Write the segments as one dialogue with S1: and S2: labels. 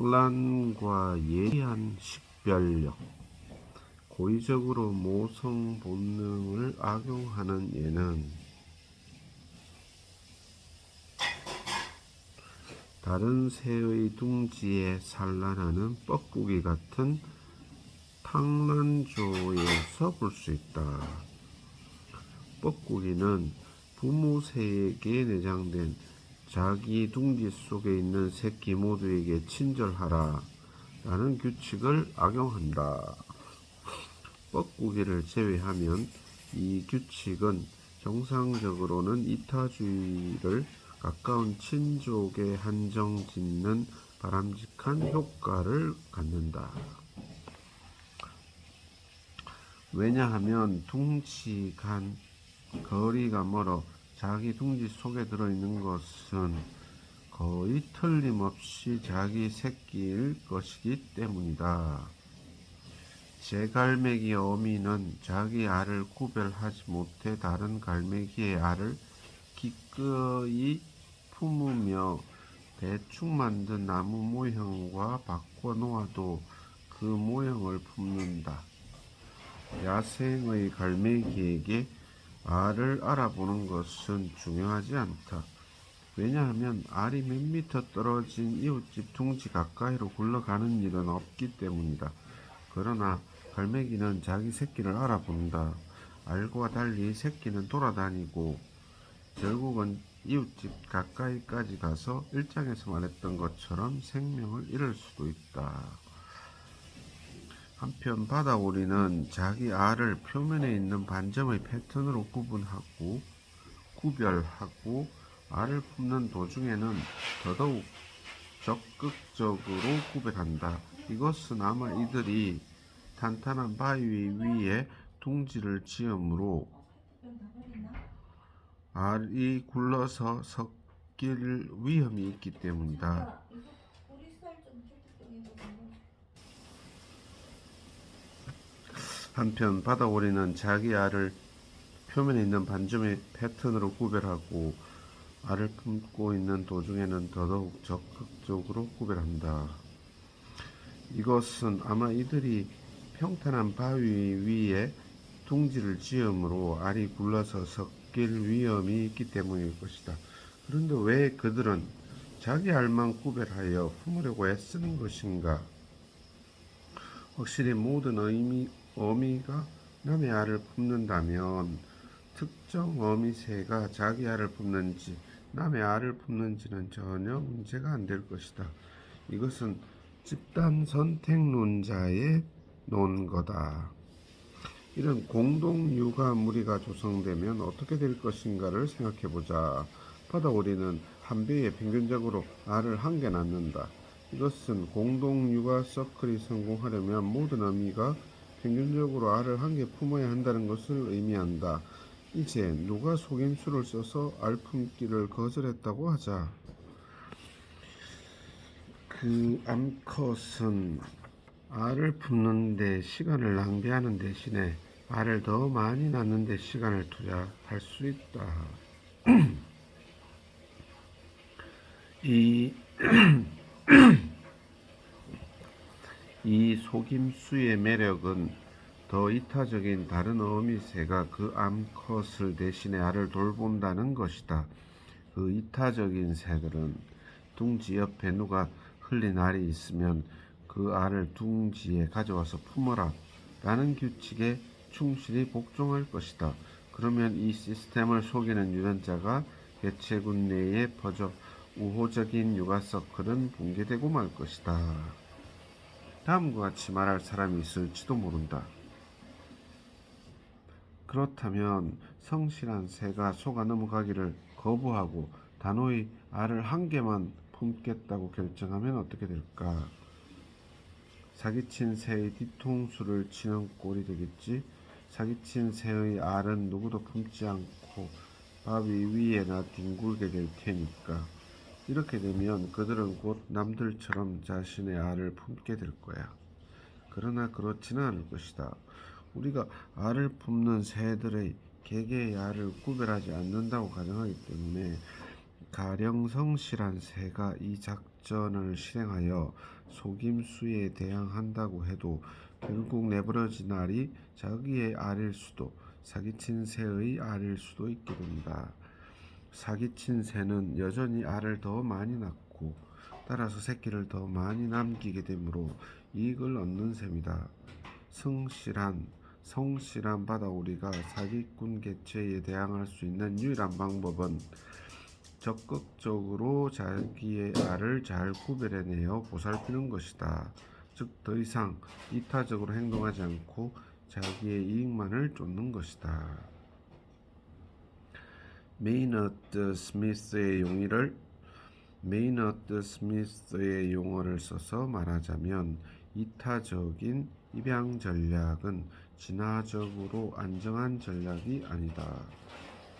S1: 탕란과 예리한 식별력, 고의적으로 모성 본능을 악용하는 얘는 다른 새의 둥지에 산란하는 뻐꾸기 같은 탕란조에서 볼 수 있다. 뻐꾸기는 부모 새에게 내장된 자기 둥지 속에 있는 새끼 모두에게 친절하라 라는 규칙을 악용한다. 뻐꾸기를 제외하면 이 규칙은 정상적으로는 이타주의를 가까운 친족에 한정 짓는 바람직한 효과를 갖는다. 왜냐하면 둥지 간 거리가 멀어 자기 둥지 속에 들어있는 것은 거의 틀림없이 자기 새끼일 것이기 때문이다. 제갈매기 어미는 자기 알을 구별하지 못해 다른 갈매기의 알을 기꺼이 품으며 대충 만든 나무 모형과 바꿔 놓아도 그 모형을 품는다. 야생의 갈매기에게 알을 알아보는 것은 중요하지 않다. 왜냐하면 알이 몇 미터 떨어진 이웃집 둥지 가까이로 굴러가는 일은 없기 때문이다. 그러나 갈매기는 자기 새끼를 알아본다. 알과 달리 새끼는 돌아다니고 결국은 이웃집 가까이까지 가서 일장에서 말했던 것처럼 생명을 잃을 수도 있다. 한편 바다오리는 자기 알을 표면에 있는 반점의 패턴으로 구분하고 구별하고 알을 품는 도중에는 더더욱 적극적으로 구별한다. 이것은 아마 이들이 탄탄한 바위 위에 둥지를 지으므로 알이 굴러서 섞일 위험이 있기 때문이다.
S2: 이거 우리 쌀좀 쫄깃쫄깃
S1: 한편 바다오리는 자기 알을 표면에 있는 반점의 패턴으로 구별하고 알을 품고 있는 도중에는 더더욱 적극적으로 구별한다. 이것은 아마 이들이 평탄한 바위 위에 둥지를 지으므로 알이 굴러서 섞일 위험이 있기 때문일 것이다. 그런데 왜 그들은 자기 알만 구별하여 품으려고 애쓰는 것인가? 확실히 모든 의미, 어미가 남의 알을 품는다면 특정 어미새가 자기 알을 품는지 남의 알을 품는지는 전혀 문제가 안 될 것이다. 이것은 집단 선택론자의 논거다. 이런 공동 육아 무리가 조성되면 어떻게 될 것인가를 생각해 보자. 바다오리는 한 배에 평균적으로 알을 한 개 낳는다. 이것은 공동 육아 서클이 성공하려면 모든 어미가 평균적으로 알을 한 개 품어야 한다는 것을 의미한다. 이제 누가 속임수를 써서 알 품기를 거절했다고 하자. 그 암컷은 알을 품는데 시간을 낭비하는 대신에 알을 더 많이 낳는 데 시간을 투자할 수 있다. 이, 이 속임수의 매력은 더 이타적인 다른 어미새가 그 암컷을 대신해 알을 돌본다는 것이다. 그 이타적인 새들은 둥지 옆에 누가 흘린 알이 있으면 그 알을 둥지에 가져와서 품어라 라는 규칙에 충실히 복종할 것이다. 그러면 이 시스템을 속이는 유전자가 개체군 내에 퍼져 우호적인 육아 서클은 붕괴되고 말 것이다. 다음과 같이 말할 사람이 있을지도 모른다. 그렇다면 성실한 새가 속아 넘어가기를 거부하고 단호히 알을 한 개만 품겠다고 결정하면 어떻게 될까? 사기친 새의 뒤통수를 치는 꼴이 되겠지. 사기친 새의 알은 누구도 품지 않고 바위 위에나 뒹굴게 될 테니까. 이렇게 되면 그들은 곧 남들처럼 자신의 알을 품게 될 거야. 그러나 그렇지는 않을 것이다. 우리가 알을 품는 새들의 개개의 알을 구별하지 않는다고 가정하기 때문에 가령 성실한 새가 이 작전을 실행하여 속임수에 대항한다고 해도 결국 내버려진 알이 자기의 알일 수도 사기친 새의 알일 수도 있게 된다. 사기친 새는 여전히 알을 더 많이 낳고 따라서 새끼를 더 많이 남기게 되므로 이익을 얻는 셈이다. 성실한 성실한 바다오리가 사기꾼 개체에 대항할 수 있는 유일한 방법은 적극적으로 자기의 알을 잘 구별해내어 보살피는 것이다. 즉 더 이상 이타적으로 행동하지 않고 자기의 이익만을 쫓는 것이다. 메이너드 스미스의 용의를 메이너드 스미스의 용어를 써서 말하자면 이타적인 입양 전략은 진화적으로 안정한 전략이 아니다.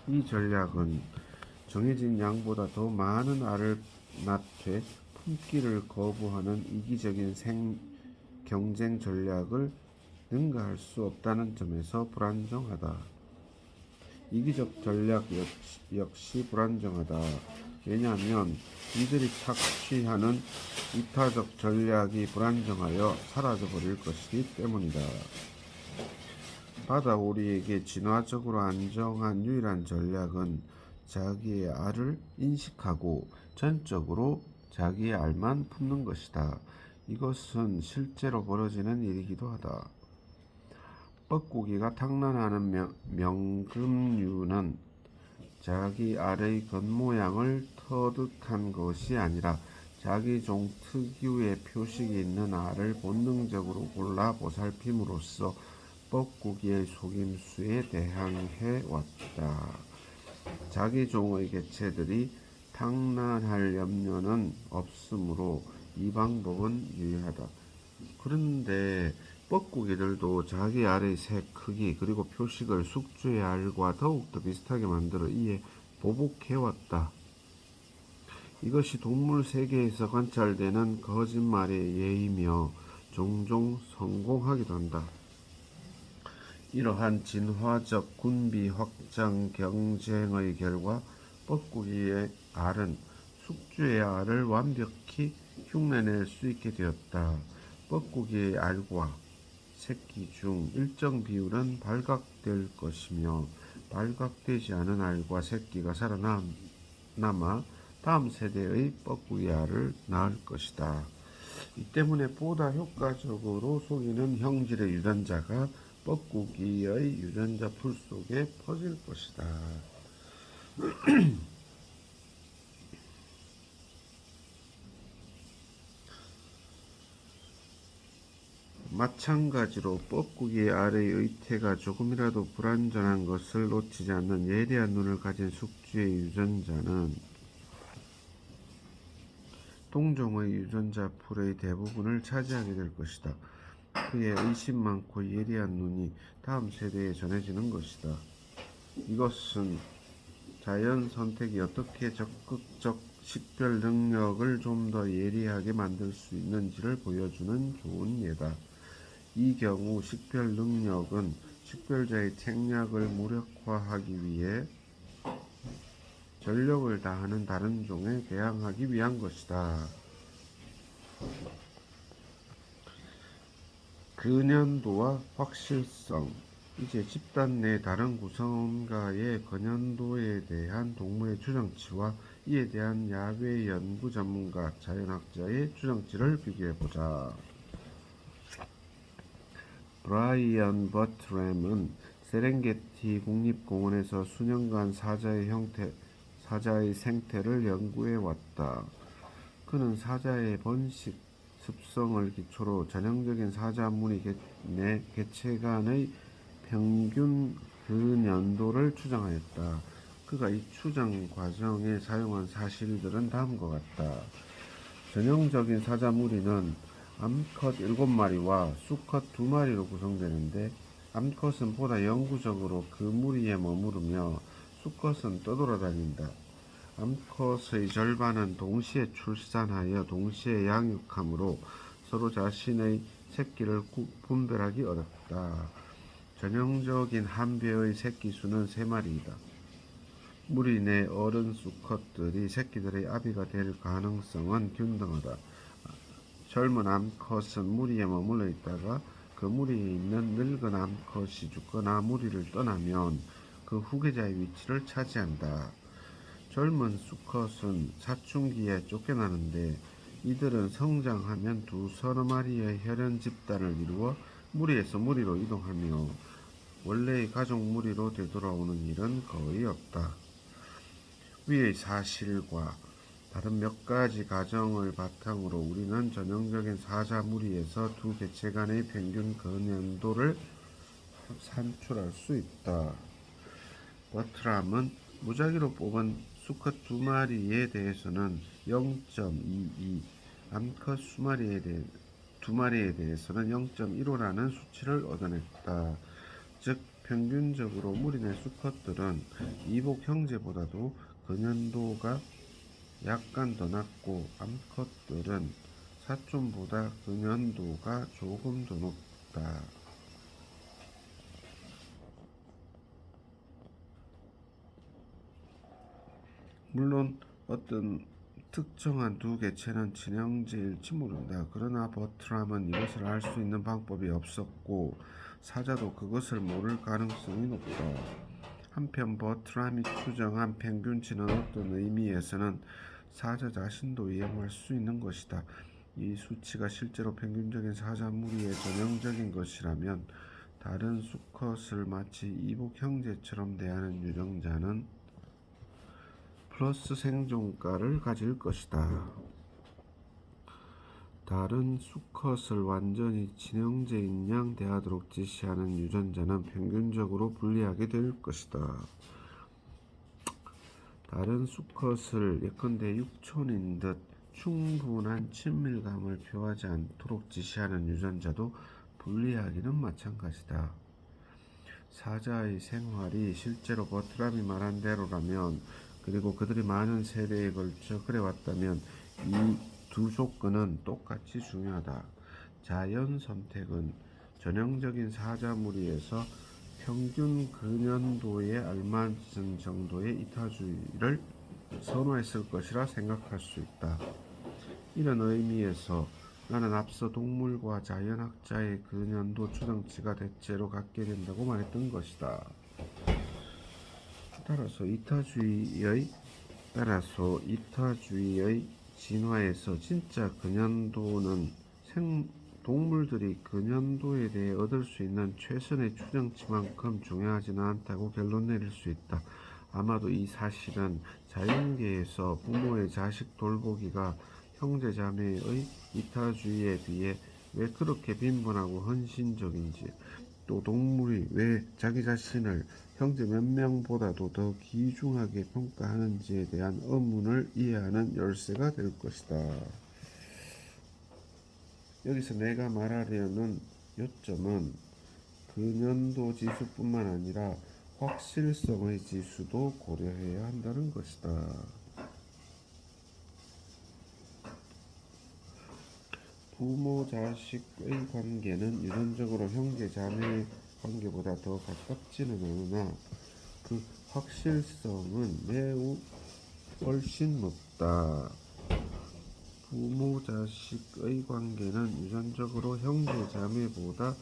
S1: 이 전략은 정해진 양보다 더 많은 알을 낳되 품기를 거부하는 이기적인 생, 경쟁 전략을 능가할 수 없다는 점에서 불안정하다. 이기적 전략 역시, 불안정하다. 왜냐하면 이들이 착취하는 이타적 전략이 불안정하여 사라져 버릴 것이기 때문이다. 바다 오리에게 진화적으로 안정한 유일한 전략은 자기의 알을 인식하고 전적으로 자기의 알만 품는 것이다. 이것은 실제로 벌어지는 일이기도 하다. 뻐꾸기가 탕란하는 명, 명금류는 자기 알의 겉모양을 터득한 것이 아니라 자기 종 특유의 표식이 있는 알을 본능적으로 골라 보살핌으로써 뻐꾸기의 속임수에 대항해 왔다. 자기 종의 개체들이 탕란할 염려는 없으므로 이 방법은 유효하다. 그런데 뻐꾸기들도 자기 알의 색, 크기 그리고 표식을 숙주의 알과 더욱더 비슷하게 만들어 이에 보복해왔다. 이것이 동물 세계에서 관찰되는 거짓말의 예이며 종종 성공하기도 한다. 이러한 진화적 군비 확장 경쟁의 결과 뻐꾸기의 알은 숙주의 알을 완벽히 흉내낼 수 있게 되었다. 뻐꾸기의 알과 새끼 중 일정 비율은 발각될 것이며 발각되지 않은 알과 새끼가 살아남아 다음 세대의 알을 낳을 것이다. 이 때문에 보다 효과적으로 속이는 형질의 유전자가 뻐꾸기의 유전자 풀 속에 퍼질 것이다. 마찬가지로 뻐꾸기의 알의 의태가 조금이라도 불완전한 것을 놓치지 않는 예리한 눈을 가진 숙주의 유전자는 동종의 유전자 풀의 대부분을 차지하게 될 것이다. 그의 의심 많고 예리한 눈이 다음 세대에 전해지는 것이다. 이것은 자연 선택이 어떻게 적극적 식별 능력을 좀 더 예리하게 만들 수 있는지를 보여주는 좋은 예다. 이 경우 식별 능력은 식별자의 책략을 무력화하기 위해 전력을 다하는 다른 종에 대항하기 위한 것이다. 근연도와 확실성 이제 집단 내 다른 구성원과의 근연도에 대한 동물의 추정치와 이에 대한 야외 연구 전문가 자연학자의 추정치를 비교해 보자. 브라이언 버트램은 세렝게티 국립공원에서 수년간 사자의 형태, 사자의 생태를 연구해 왔다. 그는 사자의 번식 습성을 기초로 전형적인 사자 개, 내 개체 간의 평균 근연도를 추정하였다. 그가 이 추정 과정에 사용한 사실들은 다음과 같다. 전형적인 사자 무리는 암컷 7마리와 수컷 2마리로 구성되는데 암컷은 보다 영구적으로 그 무리에 머무르며 수컷은 떠돌아다닌다. 암컷의 절반은 동시에 출산하여 동시에 양육하므로 서로 자신의 새끼를 구- 분별하기 어렵다. 전형적인 한 배의 새끼 수는 3마리이다. 무리 내 어른 수컷들이 새끼들의 아비가 될 가능성은 균등하다. 젊은 암컷은 무리에 머물러 있다가 그 무리에 있는 늙은 암컷이 죽거나 무리를 떠나면 그 후계자의 위치를 차지한다. 젊은 수컷은 사춘기에 쫓겨나는데 이들은 성장하면 두 서너 마리의 혈연 집단을 이루어 무리에서 무리로 이동하며 원래의 가족 무리로 되돌아오는 일은 거의 없다. 위의 사실과 다른 몇 가지 가정을 바탕으로 우리는 전형적인 사자 무리에서 두 개체 간의 평균 근연도를 산출할 수 있다. 버트람은 무작위로 뽑은 수컷 두 마리에 대해서는 0.22, 암컷 수 마리에 대해 두 마리에 대해서는 0.15라는 수치를 얻어냈다. 즉 평균적으로 무리 내 수컷들은 이복 형제보다도 근연도가 약간 더 낮고 암컷들은 사촌보다 근연도가 조금 더 높다. 물론 어떤 특정한 두 개체는 친형제일지 모른다. 그러나 버트람은 이것을 알 수 있는 방법이 없었고 사자도 그것을 모를 가능성이 높다. 한편 버트람이 추정한 평균치는 어떤 의미에서는 사자 자신도 이용할 수 있는 것이다. 이 수치가 실제로 평균적인 사자 무리의 전형적인 것이라면 다른 수컷을 마치 이복 형제처럼 대하는 유정자는 플러스 생존가를 가질 것이다. 다른 수컷을 완전히 친형제인 양 대하도록 지시하는 유전자는 평균적으로 불리하게 될 것이다. 다른 수컷을 예컨대 육촌인 듯 충분한 친밀감을 표하지 않도록 지시하는 유전자도 불리하기는 마찬가지다. 사자의 생활이 실제로 버트람이 말한 대로라면 그리고 그들이 많은 세대에 걸쳐 그래왔다면 이 두 조건은 똑같이 중요하다. 자연 선택은 전형적인 사자 무리에서 평균 근연도에 알맞은 정도의 이타주의를 선호했을 것이라 생각할 수 있다. 이런 의미에서 나는 앞서 동물과 자연학자의 근연도 추정치가 대체로 같게 된다고 말했던 것이다. 따라서 이타주의의 따라서 이타주의의 진화에서 진짜 근연도는 생 동물들이 근연도에 대해 얻을 수 있는 최선의 추정치만큼 중요하지는 않다고 결론 내릴 수 있다. 아마도 이 사실은 자연계에서 부모의 자식 돌보기가 형제 자매의 이타주의에 비해 왜 그렇게 빈번하고 헌신적인지 또 동물이 왜 자기 자신을 형제 몇 명보다도 더 귀중하게 평가하는지에 대한 의문을 이해하는 열쇠가 될 것이다. 여기서 내가 말하려는 요점은 근연도 지수뿐만 아니라 확실성의 지수도 고려해야 한다는 것이다. 부모 자식의 관계는 유전적으로 형제 자매의 관계보다 더 가깝지는 않으나 그 확실성은 매우 훨씬 높다. 부모 자식의 관계는 유전적으로 형제 자매보다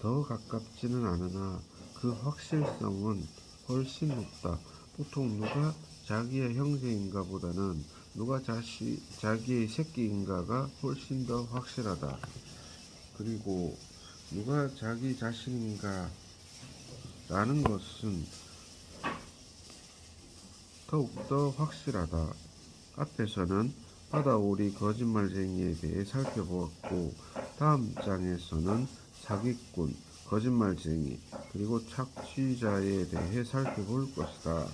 S1: 더 가깝지는 않으나 그 확실성은 훨씬 높다. 보통 누가 자기의 형제인가 보다는 누가 자시, 자기의 새끼인가가 훨씬 더 확실하다. 그리고 누가 자기 자신인가 라는 것은 더욱더 확실하다. 앞에서는 바다오리 거짓말쟁이에 대해 살펴보았고 다음 장에서는 사기꾼, 거짓말쟁이, 그리고 착취자에 대해 살펴볼 것이다.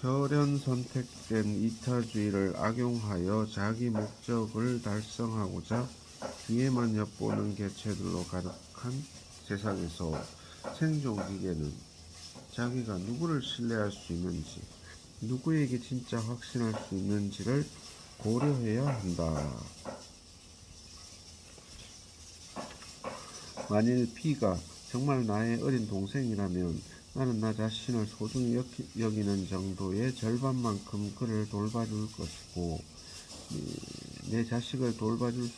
S1: 혈연 선택된 이타주의를 악용하여 자기 목적을 달성하고자 뒤에만 엿보는 개체들로 가득한 세상에서 생존 기계는 자기가 누구를 신뢰할 수 있는지, 누구에게 진짜 확신할 수 있는지를 고려해야 한다. 만일 B가 정말 나의 어린 동생이라면 나는 나 자신을 소중히 여기- 여기는 정도의 절반만큼 그를 돌봐줄 것이고 이, 내 자식을 돌봐줄 수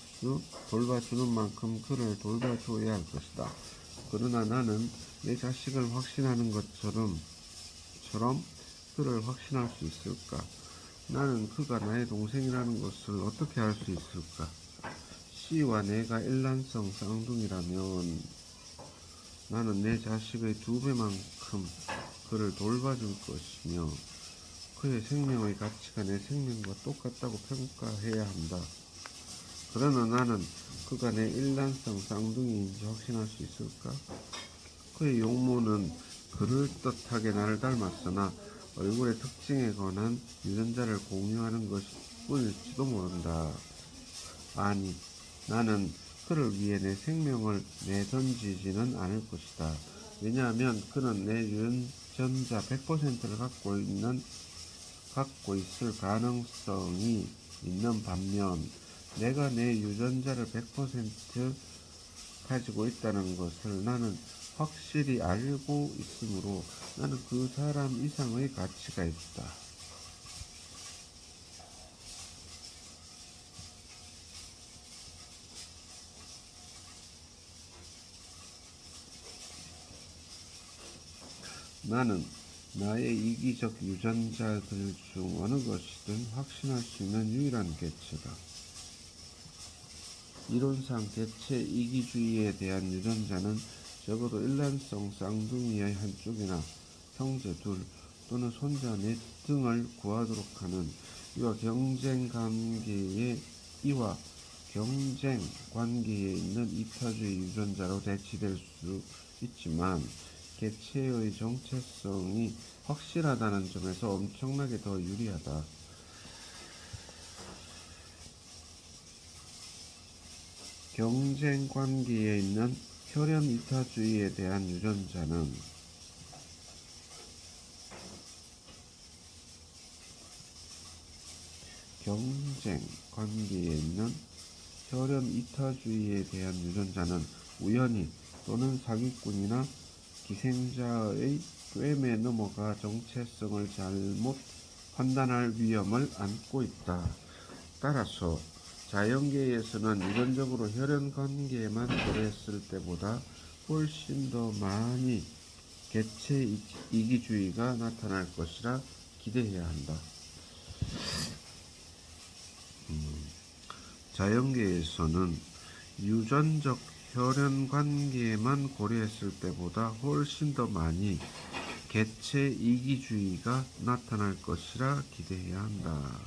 S1: 돌봐주는 만큼 그를 돌봐줘야 할 것이다. 그러나 나는 내 자식을 확신하는 것처럼 처럼 그를 확신할 수 있을까? 나는 그가 나의 동생이라는 것을 어떻게 알 수 있을까? C와 내가 일란성 쌍둥이라면 나는 내 자식의 두 배만큼 그를 돌봐줄 것이며 그의 생명의 가치가 내 생명과 똑같다고 평가해야 한다. 그러나 나는 내 일란성 쌍둥이인지 확신할 수 있을까? 그의 용모는 그럴듯하게 나를 닮았으나 얼굴의 특징에 관한 유전자를 공유하는 것일 뿐일지도 모른다. 아니, 나는 그를 위해 내 생명을 내던지지는 않을 것이다. 왜냐하면 그는 내 유전자 100%를 갖고 있는 갖고 있을 가능성이 있는 반면 내가 내 유전자를 100% 가지고 있다는 것을 나는 확실히 알고 있으므로 나는 그 사람 이상의 가치가 있다. 나는 나의 이기적 유전자들 중 어느 것이든 확신할 수 있는 유일한 개체다. 이론상 개체 이기주의에 대한 유전자는 적어도 일란성 쌍둥이의 한쪽이나 형제 둘 또는 손자 넷 등을 구하도록 하는 이와 경쟁 관계에 이와 경쟁 관계에 있는 이타주의 유전자로 대치될 수 있지만 개체의 정체성이 확실하다는 점에서 엄청나게 더 유리하다. 경쟁 관계에 있는 혈연 이타주의에 대한 유전자는 경쟁 관계에 있는 혈연 이타주의에 대한 유전자는 우연히 또는 사기꾼이나 기생자의 꿰매 넘어가 정체성을 잘못 판단할 위험을 안고 있다. 따라서 자연계에서는 유전적으로 혈연 관계에만 고려했을 때보다 훨씬 더 많이 개체 이- 이기주의가 나타날 것이라 기대해야 한다. 음, 자연계에서는 유전적 혈연 관계에만 고려했을 때보다 훨씬 더 많이 개체 이기주의가 나타날 것이라 기대해야 한다.